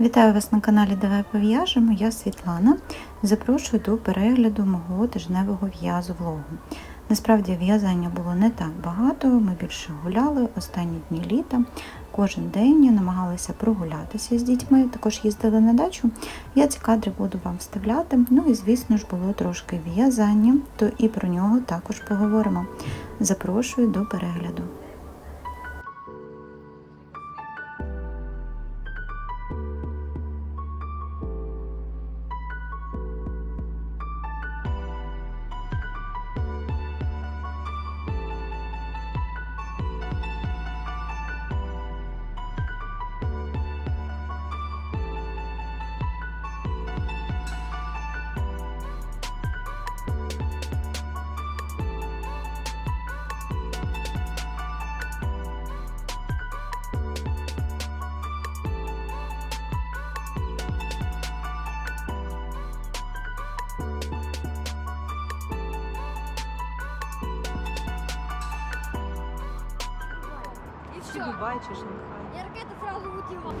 Вітаю вас на каналі Давай пов'яжемо. Я Світлана. Запрошую до перегляду мого тижневого в'язу влогу. Насправді в'язання було не так багато, ми більше гуляли останні дні літа. Кожен день намагалися прогулятися з дітьми, також їздили на дачу. Я ці кадри буду вам вставляти. Ну і звісно ж було трошки в'язання, то і про нього також поговоримо. Запрошую до перегляду. Дубай, чи Шанхай. Я ракета сразу улетіла.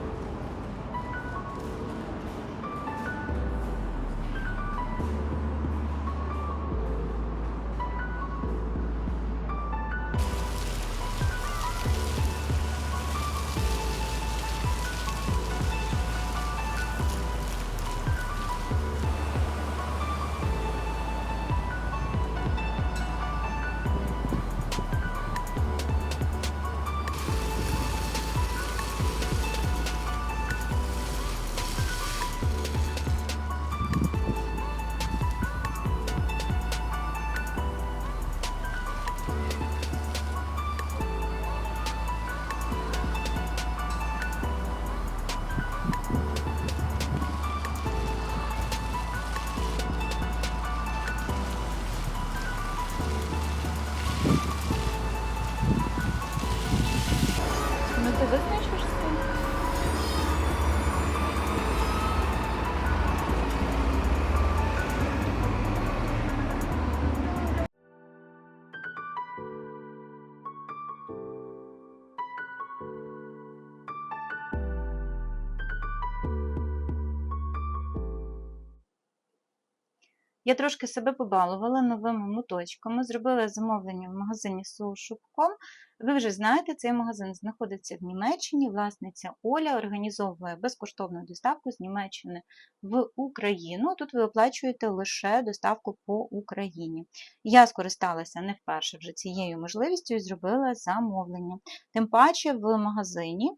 Я трошки себе побалувала новими моточками, зробила замовлення в магазині Soulshop.com. Ви вже знаєте, цей магазин знаходиться в Німеччині. Власниця Оля організовує безкоштовну доставку з Німеччини в Україну. Тут ви оплачуєте лише доставку по Україні. Я скористалася не вперше вже цією можливістю і зробила замовлення. Тим паче в магазині.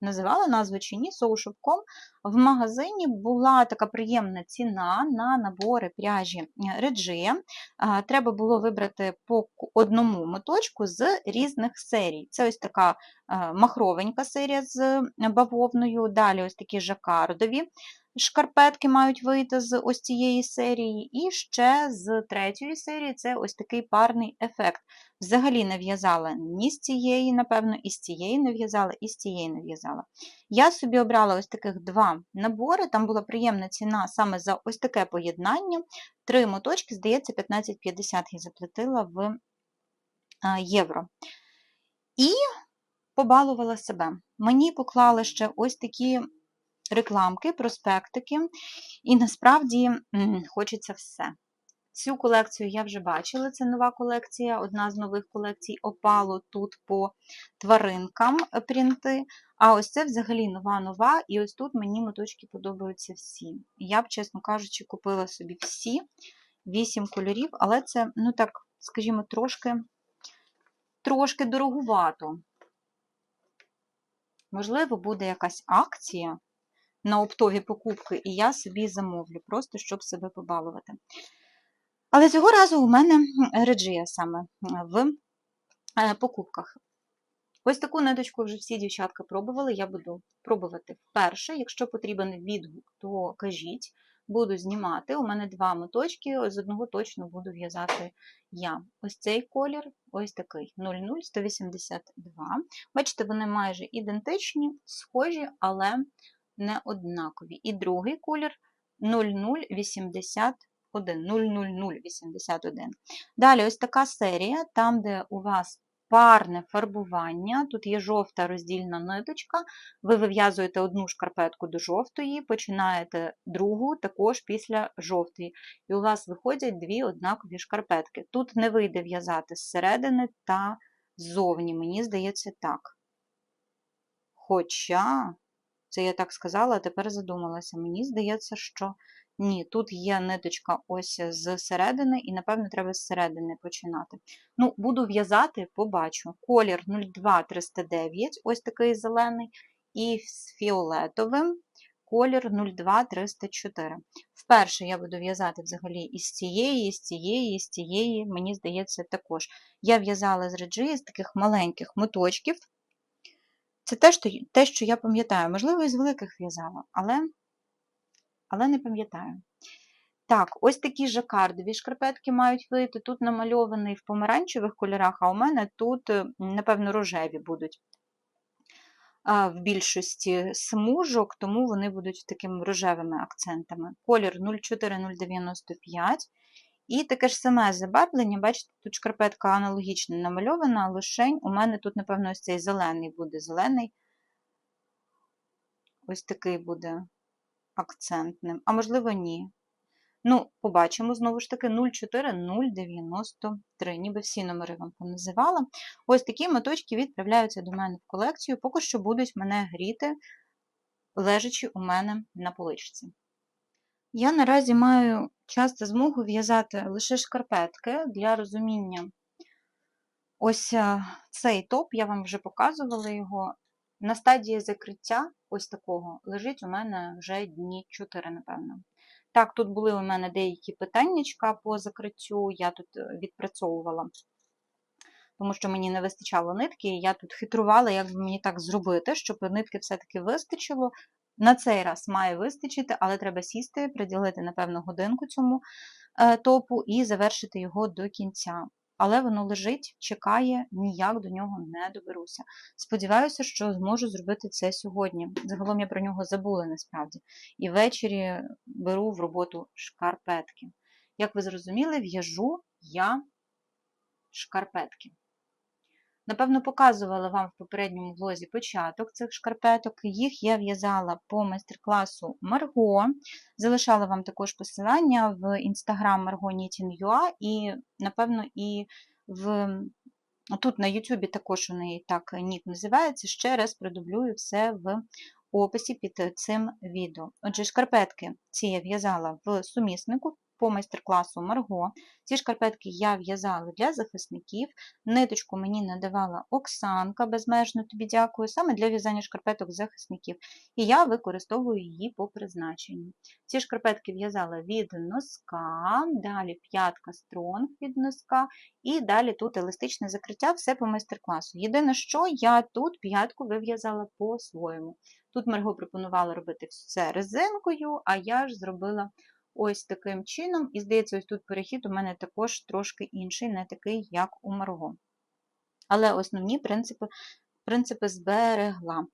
Називала назву чи ні, Soulshop.com. В магазині була така приємна ціна на набори пряжі Реджія. Треба було вибрати по одному моточку з різних серій. Це ось така е, махровенька серія з бавовною, далі ось такі жакардові шкарпетки мають вийти з ось цієї серії, і ще з третьої серії це ось такий парний ефект. Взагалі не в'язала ні з цієї, напевно, і з цієї не в'язала, і з цієї не в'язала. Я собі обрала ось таких два набори, там була приємна ціна саме за ось таке поєднання. Три моточки, здається, 15,50 я заплатила в е, євро. І побалувала себе. Мені поклали ще ось такі рекламки, проспектики, і насправді хочеться все. Цю колекцію я вже бачила, це нова колекція, одна з нових колекцій опало тут по тваринкам е, принти. А ось це взагалі нова-нова, і ось тут мені моточки подобаються всі. Я б, чесно кажучи, купила собі всі вісім кольорів, але це, ну так, скажімо, трошки, трошки дорогувато. Можливо, буде якась акція на оптові покупки, і я собі замовлю, просто щоб себе побалувати. Але цього разу у мене реджія саме в е, покупках. Ось таку ниточку вже всі дівчатка пробували, я буду пробувати вперше. Якщо потрібен відгук, то кажіть, буду знімати. У мене два моточки, з одного точно буду в'язати я. Ось цей колір, ось такий 00182. Бачите, вони майже ідентичні, схожі, але не однакові. І другий колір 0081. 00081. Далі ось така серія, там, де у вас парне фарбування. Тут є жовта роздільна ниточка. Ви вив'язуєте одну шкарпетку до жовтої, починаєте другу також після жовтої. І у вас виходять дві однакові шкарпетки. Тут не вийде в'язати зсередини та ззовні, мені здається, так. Хоча, це я так сказала, а тепер задумалася. Мені здається, що ні, тут є ниточка ось з середини, і, напевно, треба з середини починати. Ну, буду в'язати, побачу. Колір 02309, ось такий зелений, і з фіолетовим колір 02304. Вперше я буду в'язати взагалі із цієї, із цієї, із цієї, мені здається, також. Я в'язала з реджі з таких маленьких моточків. Це те, що, я пам'ятаю. Можливо, із великих в'язала, але, але не пам'ятаю. Так, ось такі жакардові шкарпетки мають вийти. Тут намальований в помаранчевих кольорах, а у мене тут, е, напевно, рожеві будуть в більшості смужок, тому вони будуть такими рожевими акцентами. Колір 04095. І таке ж саме забарвлення, бачите, тут шкарпетка аналогічно намальована, лишень у мене тут, напевно, ось цей зелений буде зелений. Ось такий буде акцентним. А можливо, ні. Ну, побачимо, знову ж таки, 04093. Ніби всі номери вам поназивала. Ось такі моточки відправляються до мене в колекцію, поки що будуть мене гріти, лежачи у мене на поличці. Я наразі маю часто змогу в'язати лише шкарпетки для розуміння. Ось е, цей топ, я вам вже показувала його. На стадії закриття, ось такого, лежить у мене вже дні 4, напевно. Так, тут були у мене деякі питаннячка по закриттю, я тут е, відпрацьовувала, тому що мені не вистачало нитки, і я тут хитрувала, як би мені так зробити, щоб нитки все-таки вистачило. На цей раз має вистачити, але треба сісти, приділити, напевно, годинку цьому е, топу і завершити його до кінця. Але воно лежить, чекає, ніяк до нього не доберуся. Сподіваюся, що зможу зробити це сьогодні. Загалом я про нього забула насправді. І ввечері беру в роботу шкарпетки. Як ви зрозуміли, в'яжу я шкарпетки. Напевно, показувала вам в попередньому влозі початок цих шкарпеток. Їх я в'язала по майстер-класу Марго. Залишала вам також посилання в інстаграм Margo Knitting.ua і, напевно, і в тут на Ютубі також у неї так нік називається. Ще раз продублюю все в описі під цим відео. Отже, шкарпетки ці я в'язала в суміснику по майстер-класу Марго. Ці шкарпетки я в'язала для захисників. Ниточку мені надавала Оксанка, безмежно тобі дякую, саме для в'язання шкарпеток захисників. І я використовую її по призначенню. Ці шкарпетки в'язала від носка, далі п'ятка стронг від носка, і далі тут еластичне закриття, все по майстер-класу. Єдине, що я тут п'ятку вив'язала по-своєму. Тут Марго пропонувала робити все резинкою, а я ж зробила ось таким чином. І, здається, ось тут перехід у мене також трошки інший, не такий, як у Марго. Але основні принципи принципи зберегла.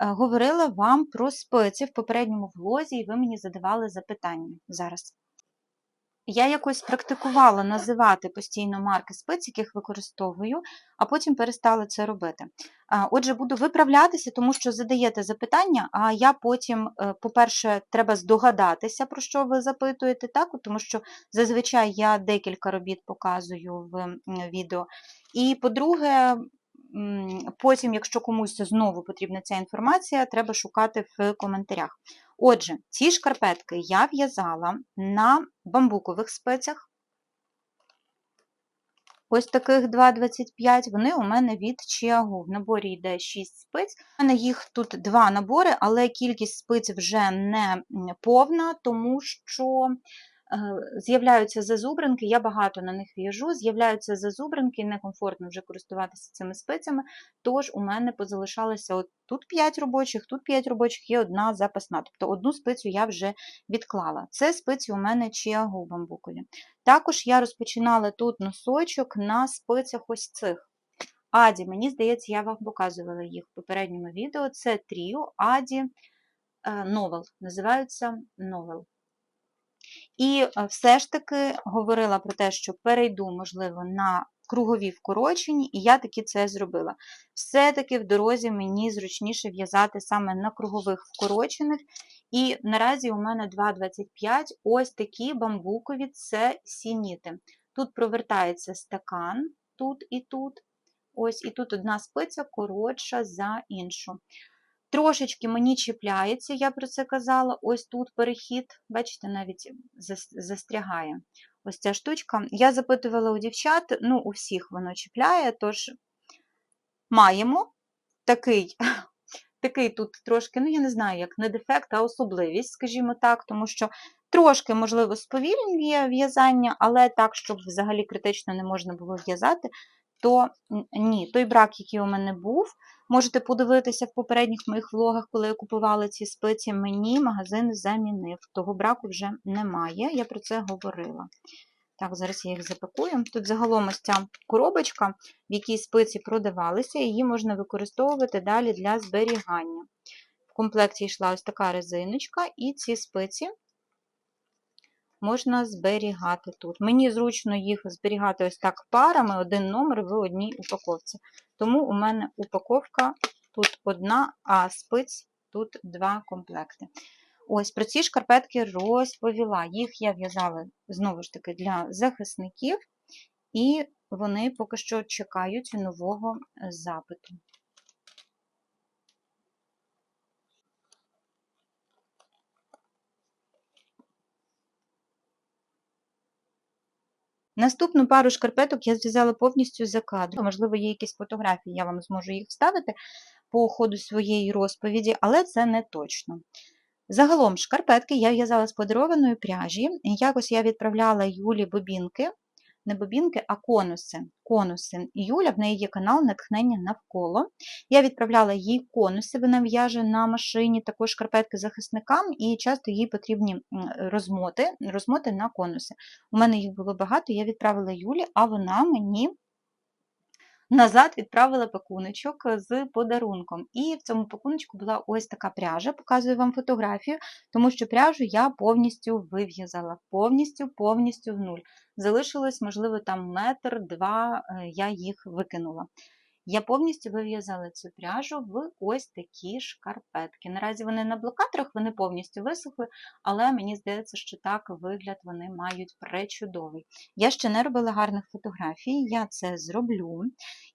Е, говорила вам про спиці в попередньому влозі, і ви мені задавали запитання зараз. Я якось практикувала називати постійно марки спиць, яких використовую, а потім перестала це робити. Отже, буду виправлятися, тому що задаєте запитання, а я потім, е, по-перше, треба здогадатися, про що ви запитуєте, так? тому що зазвичай я декілька робіт показую в відео. І, по-друге, потім, якщо комусь знову потрібна ця інформація, треба шукати в коментарях. Отже, ці шкарпетки я в'язала на бамбукових спицях. Ось таких 2,25, вони у мене від Чіагу. В наборі йде 6 спиць. У мене їх тут два набори, але кількість спиць вже не повна, тому що з'являються зазубринки, я багато на них в'яжу, з'являються зазубринки, некомфортно вже користуватися цими спицями, тож у мене позалишалося от тут 5 робочих, тут 5 робочих і одна запасна. Тобто одну спицю я вже відклала. Це спиці у мене чіагу бамбукові. Також я розпочинала тут носочок на спицях ось цих. Аді, мені здається, я вам показувала їх в попередньому відео. Це тріо Аді Новел. Називаються Новел. І е, все ж таки говорила про те, що перейду, можливо, на кругові вкорочені, і я таки це зробила. Все-таки в дорозі мені зручніше в'язати саме на кругових вкорочених. І наразі у мене 2,25 ось такі бамбукові це сініти. Тут провертається стакан, тут і тут. Ось, і тут одна спиця коротша за іншу. Трошечки мені чіпляється, я про це казала. Ось тут перехід, бачите, навіть застрягає. Ось ця штучка. Я запитувала у дівчат, ну, у всіх воно чіпляє, тож маємо такий, такий тут трошки, ну я не знаю, як не дефект, а особливість, скажімо так, тому що трошки, можливо, сповільнює в'язання, але так, щоб взагалі критично не можна було в'язати, то ні, той брак, який у мене був, можете подивитися в попередніх моїх влогах, коли я купувала ці спиці, мені магазин замінив. Того браку вже немає, я про це говорила. Так, зараз я їх запакую. Тут загалом ось ця коробочка, в якій спиці продавалися, її можна використовувати далі для зберігання. В комплекті йшла ось така резиночка, і ці спиці можна зберігати тут. Мені зручно їх зберігати ось так парами, один номер в одній упаковці. Тому у мене упаковка тут одна, а спиць тут два комплекти. Ось про ці шкарпетки розповіла. Їх я в'язала знову ж таки для захисників, і вони поки що чекають нового запиту. Наступну пару шкарпеток я зв'язала повністю за кадром. Можливо, є якісь фотографії, я вам зможу їх вставити по ходу своєї розповіді, але це не точно. Загалом шкарпетки я в'язала з подарованої пряжі. Якось я відправляла Юлі бобінки, не бобінки, а конуси. конуси. Юля, в неї є канал Натхнення навколо. Я відправляла їй конуси, вона в'яже на машині, також шкарпетки захисникам, і часто їй потрібні розмоти, розмоти на конуси. У мене їх було багато, я відправила Юлі, а вона мені назад відправила пакуночок з подарунком. І в цьому пакуночку була ось така пряжа, показую вам фотографію, тому що пряжу я повністю вив'язала, повністю, повністю в нуль. Залишилось, можливо, там метр-два, е, я їх викинула. Я повністю вив'язала цю пряжу в ось такі шкарпетки. Наразі вони на блокаторах, вони повністю висохли, але мені здається, що так вигляд вони мають пречудовий. Я ще не робила гарних фотографій, я це зроблю.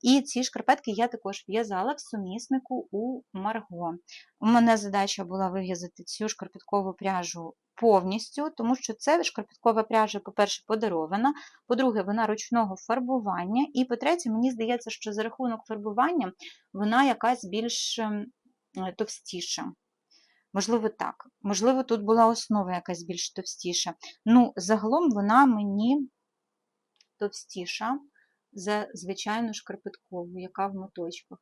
І ці шкарпетки я також в'язала в суміснику у Марго. У мене задача була вив'язати цю шкарпеткову пряжу повністю, тому що це шкарпеткова пряжа, по-перше, подарована, по-друге, вона ручного фарбування, і по-третє, мені здається, що за рахунок фарбування вона якась більш ем, е, товстіша. Можливо, так. Можливо, тут була основа якась більш товстіша. Ну, загалом вона мені товстіша за звичайну шкарпеткову, яка в моточках.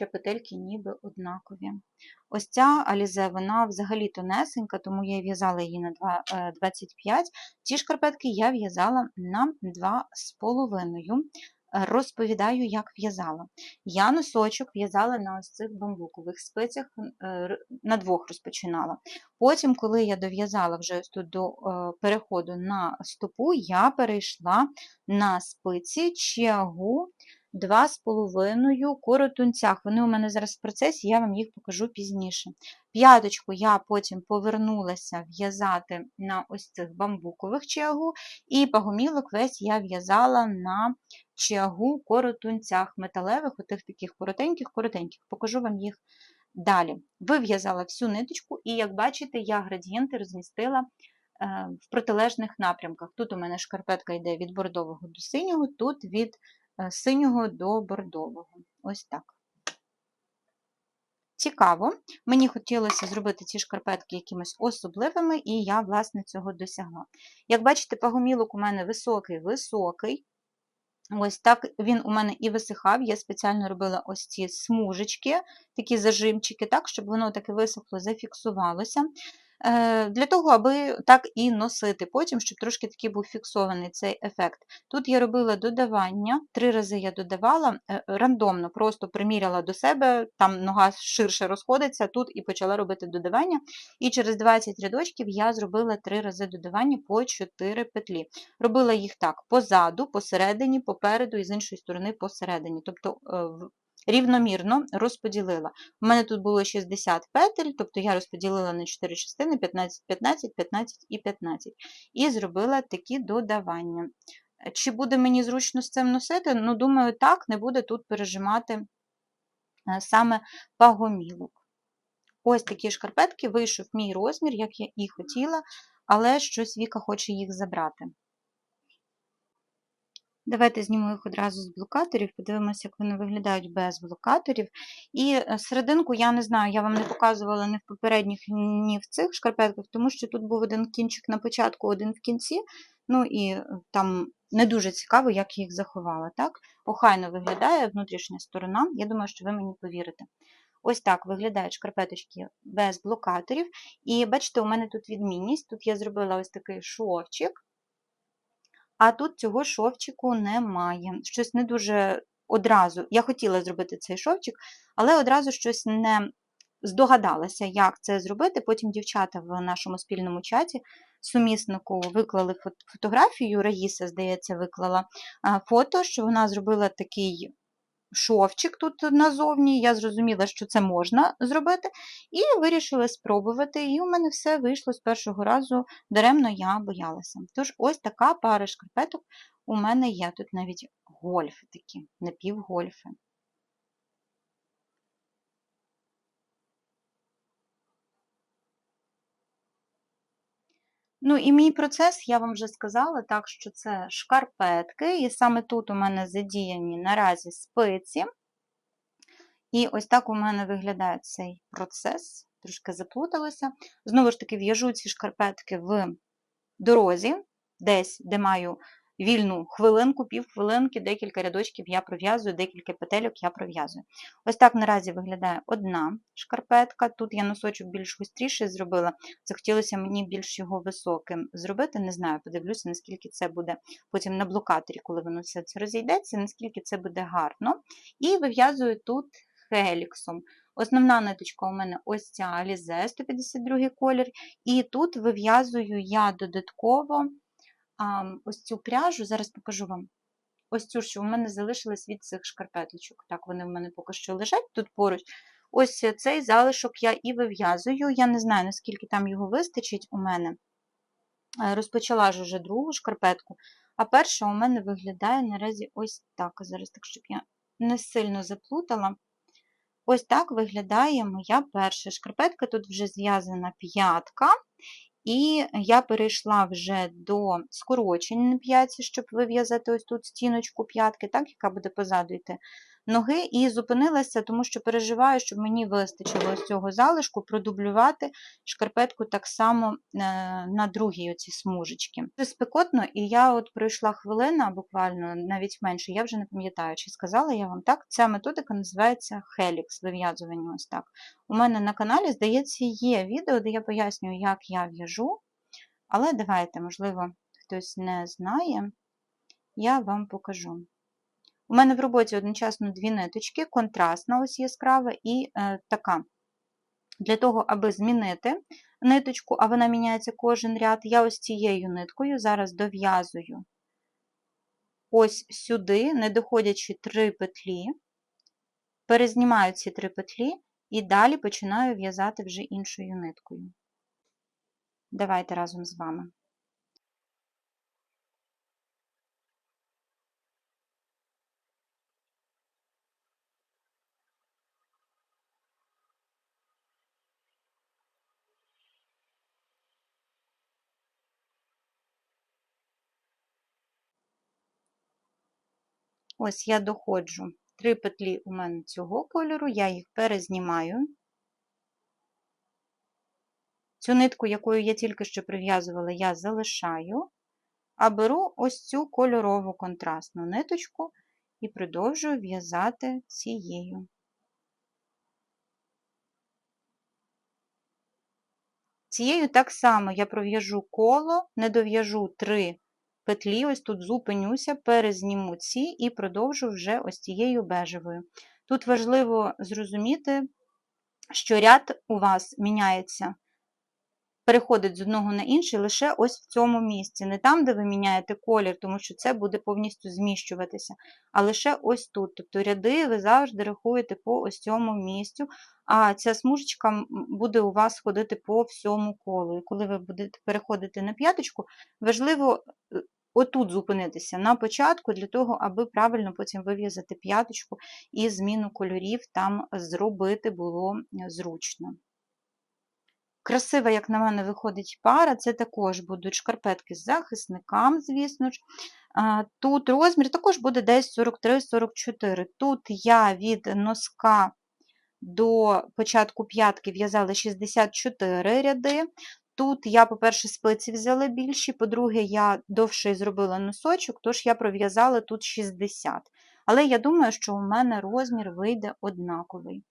Ще петельки ніби однакові. Ось ця алізе, вона взагалі тонесенька, тому я в'язала її на 2, е, 25. Ці шкарпетки я в'язала на 2,5. Розповідаю, як в'язала. Я носочок в'язала на ось цих бамбукових спицях, е, на двох розпочинала. Потім, коли я дов'язала вже тут до е, переходу на стопу, я перейшла на спиці чиагу 2,5 коротунцях. Вони у мене зараз в процесі, я вам їх покажу пізніше. П'яточку я потім повернулася в'язати на ось цих бамбукових чиагу, і пагомілок весь я в'язала на чиагу коротунцях металевих, отих таких коротеньких-коротеньких. Покажу вам їх далі. Вив'язала всю ниточку, і, як бачите, я градієнти розмістила е, в протилежних напрямках. Тут у мене шкарпетка йде від бордового до синього, тут від синього до бордового. Ось так. Цікаво. Мені хотілося зробити ці шкарпетки якимось особливими, і я, власне, цього досягла. Як бачите, пагомілок у мене високий-високий. Ось так він у мене і висихав. Я спеціально робила ось ці смужечки, такі зажимчики, так, щоб воно таки висохло, зафіксувалося. Е, для того, аби так і носити потім, щоб трошки такий був фіксований цей ефект. Тут я робила додавання, три рази я додавала, е, рандомно, просто приміряла до себе, там нога ширше розходиться, тут і почала робити додавання. І через 20 рядочків я зробила три рази додавання по 4 петлі. Робила їх так: позаду, посередині, попереду і з іншої сторони посередині. Тобто е, рівномірно розподілила. У мене тут було 60 петель, тобто я розподілила на 4 частини 15, 15, 15 і 15. І зробила такі додавання. Чи буде мені зручно з цим носити? Ну, думаю, так, не буде тут пережимати е, саме пагомілок. Ось такі шкарпетки, вийшов мій розмір, як я і хотіла, але щось Віка хоче їх забрати. Давайте зніму їх одразу з блокаторів, подивимося, як вони виглядають без блокаторів. І е, серединку, я не знаю, я вам не показувала ні в попередніх, ні в цих шкарпетках, тому що тут був один кінчик на початку, один в кінці. Ну і е, там не дуже цікаво, як їх заховала. Так? Охайно виглядає внутрішня сторона. Я думаю, що ви мені повірите. Ось так виглядають шкарпеточки без блокаторів. І бачите, у мене тут відмінність. Тут я зробила ось такий шовчик, а тут цього шовчику немає. Щось не дуже одразу. Я хотіла зробити цей шовчик, але одразу щось не здогадалася, як це зробити. Потім дівчата в нашому спільному чаті суміснику виклали фот- фотографію, Раїса, здається, виклала фото, що вона зробила такий шовчик тут назовні. Я зрозуміла, що це можна зробити, і вирішила спробувати. І у мене все вийшло з першого разу, даремно я боялася. Тож, ось така пара шкарпеток у мене є. Тут навіть гольфи такі, напівгольфи. Ну і мій процес, я вам вже сказала, так що це шкарпетки, і саме тут у мене задіяні наразі спиці. І ось так у мене виглядає цей процес. Трошки заплуталася. Знову ж таки, в'яжу ці шкарпетки в дорозі, десь, де маю вільну хвилинку, півхвилинки, декілька рядочків я пров'язую, декілька петельок я пров'язую. Ось так наразі виглядає одна шкарпетка. Тут я носочок більш густріший зробила. Захотілося мені більш його високим зробити. Не знаю, подивлюся, наскільки це буде потім на блокаторі, коли воно все це розійдеться, наскільки це буде гарно. І вив'язую тут хеліксом. Основна ниточка у мене ось ця Alize 152 колір, і тут вив'язую я додатково ось цю пряжу, зараз покажу вам. Ось цю, що у мене залишилась від цих шкарпеточок. Так, вони в мене поки що лежать тут поруч. Ось цей залишок я і вив'язую. Я не знаю, наскільки там його вистачить у мене. Е, Розпочала ж уже другу шкарпетку, а перша у мене виглядає наразі ось так. Зараз так, щоб я не сильно заплутала. Ось так виглядає моя перша шкарпетка. Тут вже зв'язана п'ятка, і я перейшла вже до скорочень на п'ятці, щоб вив'язати ось тут стіночку п'ятки, так, яка буде позаду йти ноги, і зупинилася, тому що переживаю, щоб мені вистачило ось цього залишку продублювати шкарпетку так само е, на другій оці смужечки. Це спекотно, і я от пройшла хвилина, буквально навіть менше, я вже не пам'ятаю, чи сказала я вам так. Ця методика називається Helix, вив'язування ось так. У мене на каналі, здається, є відео, де я пояснюю, як я в'яжу, але давайте, можливо, хтось не знає, я вам покажу. У мене в роботі одночасно дві ниточки, контрастна, ось яскрава, і е, така. Для того, аби змінити ниточку, а вона міняється кожен ряд, я ось цією ниткою зараз дов'язую ось сюди, не доходячи три петлі, перезнімаю ці три петлі і далі починаю в'язати вже іншою ниткою. Давайте разом з вами. Ось я доходжу три петлі у мене цього кольору, я їх перезнімаю. Цю нитку, якою я тільки що прив'язувала, я залишаю, а беру ось цю кольорову контрастну ниточку і продовжую в'язати цією. Цією так само я пров'яжу коло, не дов'яжу 3 петлі, ось тут зупинюся, перезніму ці і продовжу вже ось цією бежевою. Тут важливо зрозуміти, що ряд у вас міняється, переходить з одного на інший лише ось в цьому місці. Не там, де ви міняєте колір, тому що це буде повністю зміщуватися, а лише ось тут. Тобто ряди ви завжди рахуєте по ось цьому місцю, а ця смужечка буде у вас ходити по всьому колу. І коли ви будете переходити на п'яточку, важливо е, отут зупинитися на початку, для того, аби правильно потім вив'язати п'яточку і зміну кольорів там зробити було е, зручно. Красива, як на мене, виходить пара. Це також будуть шкарпетки з захисникам, звісно ж. Тут розмір також буде десь 43-44. Тут я від носка до початку п'ятки в'язала 64 ряди. Тут я, по-перше, спиці взяла більші, по-друге, я довше зробила носочок, тож я пров'язала тут 60. Але я думаю, що у мене розмір вийде однаковий.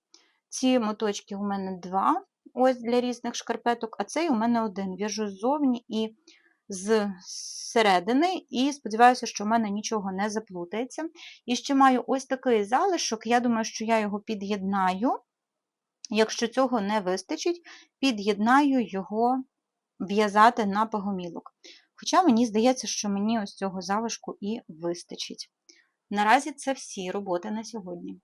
Ці моточки у мене два, ось для різних шкарпеток, а цей у мене один. В'яжу ззовні і з середини, і сподіваюся, що в мене нічого не заплутається. І ще маю ось такий залишок, я думаю, що я його під'єднаю. Якщо цього не вистачить, під'єднаю його в'язати на погомілок. Хоча мені здається, що мені ось цього залишку і вистачить. Наразі це всі роботи на сьогодні.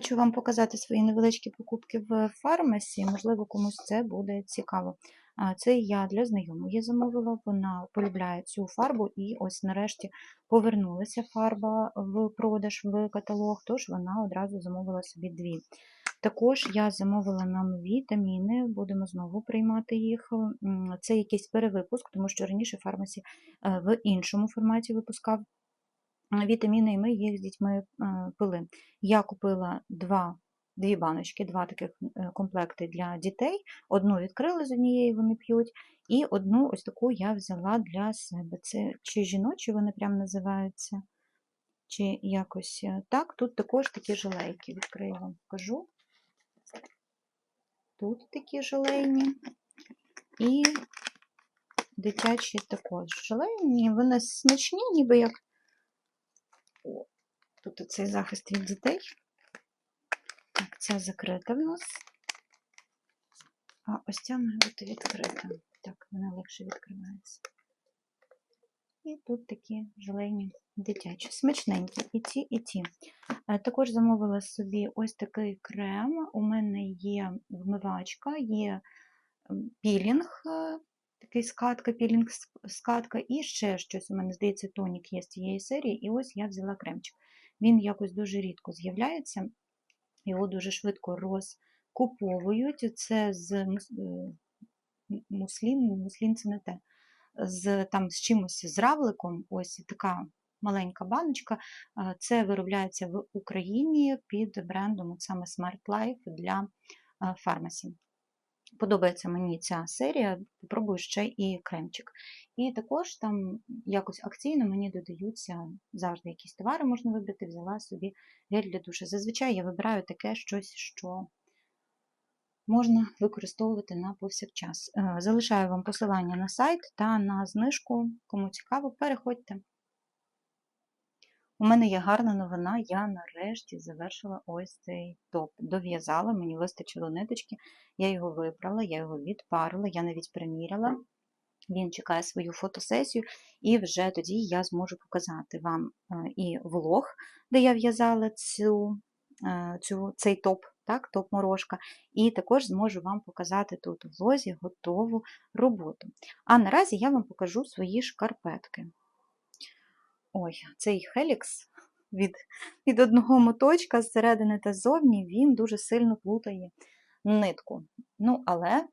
Хочу вам показати свої невеличкі покупки в фармасі, можливо, комусь це буде цікаво. Це я для знайомої замовила, вона полюбляє цю фарбу, і ось нарешті повернулася фарба в продаж в каталог, тож вона одразу замовила собі дві. Також я замовила нам вітаміни, будемо знову приймати їх. Це якийсь перевипуск, тому що раніше фармасі е, в іншому форматі випускав вітаміни, і ми їх з дітьми е, пили. Я купила два, дві баночки, два таких е, комплекти для дітей. Одну відкрили з однієї, вони п'ють, і одну ось таку я взяла для себе. Це чи жіночі вони прям називаються, чи якось е, так. Тут також такі желейки. Відкрию вам покажу. Тут такі желейні. І дитячі також желейні. Вони смачні, ніби як. Тут цей захист від дітей. Так, ця закрита в нас. А ось ця має бути відкрита. Так, вона легше відкривається. І тут такі желейні дитячі, смачненькі, і ті, і ті. Е, Також замовила собі ось такий крем. У мене є вмивачка, є пілінг, е, такий скатка, пілінг, скатка, і ще щось. У мене, здається, тонік є з цієї серії. І ось я взяла кремчик. Він якось дуже рідко з'являється, його дуже швидко розкуповують. Це з е, муслін, муслін це не те. З, там, з чимось з равликом, ось така маленька баночка. Це виробляється в Україні під брендом саме Smart Life для е, фармасі. Подобається мені ця серія, попробую ще і кремчик. І також там якось акційно мені додаються завжди якісь товари можна вибрати, взяла собі гель для душу. Зазвичай я вибираю таке щось, що можна використовувати на повсякчас. Е, Залишаю вам посилання на сайт та на знижку. Кому цікаво, переходьте. У мене є гарна новина, я нарешті завершила ось цей топ. Дов'язала, мені вистачило ниточки, я його вибрала, я його відпарила, я навіть приміряла. Він чекає свою фотосесію, і вже тоді я зможу показати вам е, і влог, де я в'язала цю, е, цю, цей топ, так, топ-морошка, і також зможу вам показати тут у влозі готову роботу. А наразі я вам покажу свої шкарпетки. Ой, цей хелікс від, від одного моточка зсередини та ззовні, він дуже сильно плутає нитку. Ну, але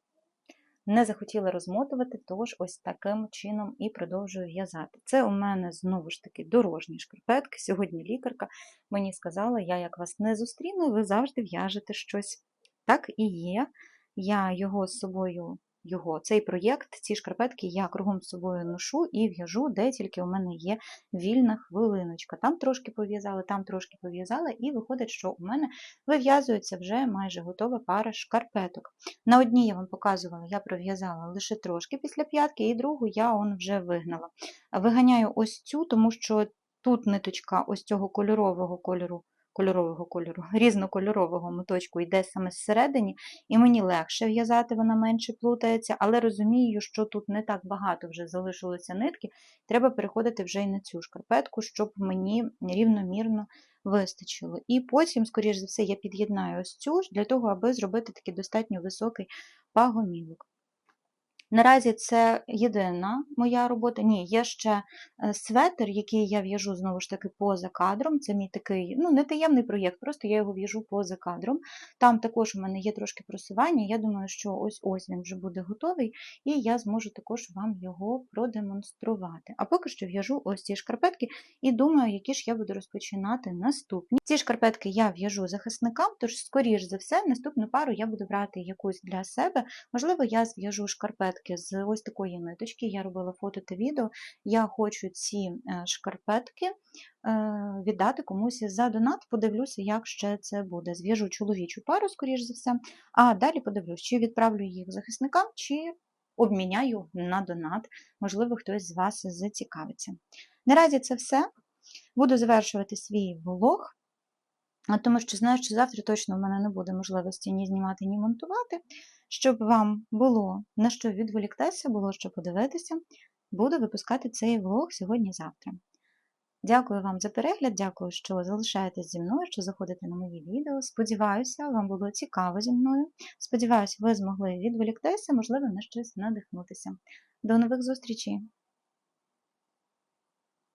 не захотіла розмотувати, тож ось таким чином і продовжую в'язати. Це у мене знову ж таки дорожні шкарпетки. Сьогодні лікарка мені сказала, я як вас не зустріну, ви завжди в'яжете щось. Так і є. Я його з собою, його, цей проєкт, ці шкарпетки я кругом з собою ношу і в'яжу, де тільки у мене є вільна хвилиночка. Там трошки пов'язала, там трошки пов'язала, і виходить, що у мене вив'язується вже майже готова пара шкарпеток. На одній я вам показувала, я пров'язала лише трошки після п'ятки, і другу я он вже вигнала. Виганяю ось цю, тому що тут ниточка ось цього кольорового кольору, кольорового кольору, різнокольорового моточку йде саме зсередині, і мені легше в'язати, вона менше плутається, але розумію, що тут не так багато вже залишилося нитки, треба переходити вже й на цю шкарпетку, щоб мені рівномірно вистачило. І потім, скоріш за все, я під'єднаю ось цю для того, аби зробити такий достатньо високий пагомілок. Наразі це єдина моя робота. Ні, є ще е, светр, який я в'яжу знову ж таки поза кадром. Це мій такий, ну, не таємний проєкт, просто я його в'яжу поза кадром. Там також у мене є трошки просування. Я думаю, що ось ось він вже буде готовий, і я зможу також вам його продемонструвати. А поки що в'яжу ось ці шкарпетки і думаю, які ж я буду розпочинати наступні. Ці шкарпетки я в'яжу захисникам, тож, скоріш за все, наступну пару я буду брати якусь для себе. Можливо, я зв'яжу шкарпетки з ось такої ниточки. Я робила фото та відео. Я хочу ці е, шкарпетки е, віддати комусь за донат. Подивлюся, як ще це буде. Зв'яжу чоловічу пару, скоріш за все, а далі подивлюсь, чи відправлю їх захисникам, чи обміняю на донат. Можливо, хтось з вас зацікавиться. Наразі це все. Буду завершувати свій влог. Тому що знаю, що завтра точно в мене не буде можливості ні знімати, ні монтувати. Щоб вам було на що відволіктися, було що подивитися, буду випускати цей влог сьогодні-завтра. Дякую вам за перегляд, дякую, що залишаєтесь зі мною, що заходите на мої відео. Сподіваюся, вам було цікаво зі мною. Сподіваюся, ви змогли відволіктися, можливо, на щось надихнутися. До нових зустрічей!